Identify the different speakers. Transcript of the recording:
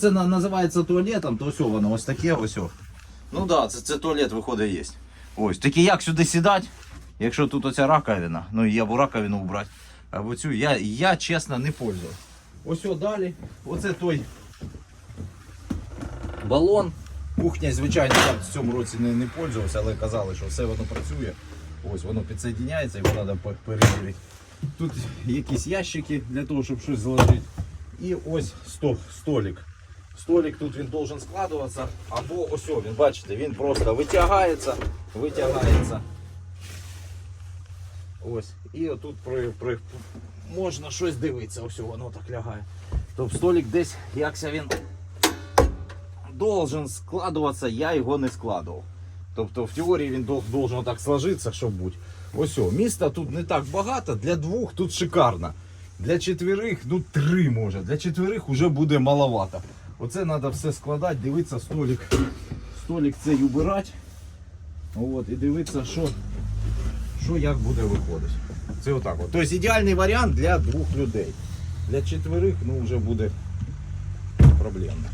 Speaker 1: Це називається туалетом, то ось воно ось таке ось. о. Ну так, да, це, це туалет виходить є. Ось. Тільки як сюди сідати, якщо тут оця раковина, ну я б раковину убрати, або цю, я, я чесно не пользував. Ось о, далі, оце той балон. Кухня, звичайно, я в цьому році не, не пользувався, але казали, що все воно працює. Ось воно підсоединяється, його треба перевірити. Тут якісь ящики для того, щоб щось зложити. І ось сто, столик. Столик тут він должен складуватися. Або ось він, бачите, він просто витягається, витягається. Ось. І отут при, при, можна щось дивитися, ось воно так лягає. Тобто столик десь, якся він должен складуватися, я його не складував. Тобто в теорії він дол- должен так сложитися, щоб бути. Ось міста тут не так багато, для двох тут шикарно. Для четверих, ну три може. Для четверих вже буде маловато. Оце треба все складати, дивитися столик. Столик цей убирати. От, і дивитися, що, що як буде виходити. Це отак. От. Тобто ідеальний варіант для двох людей. Для четверих ну, вже буде проблемно.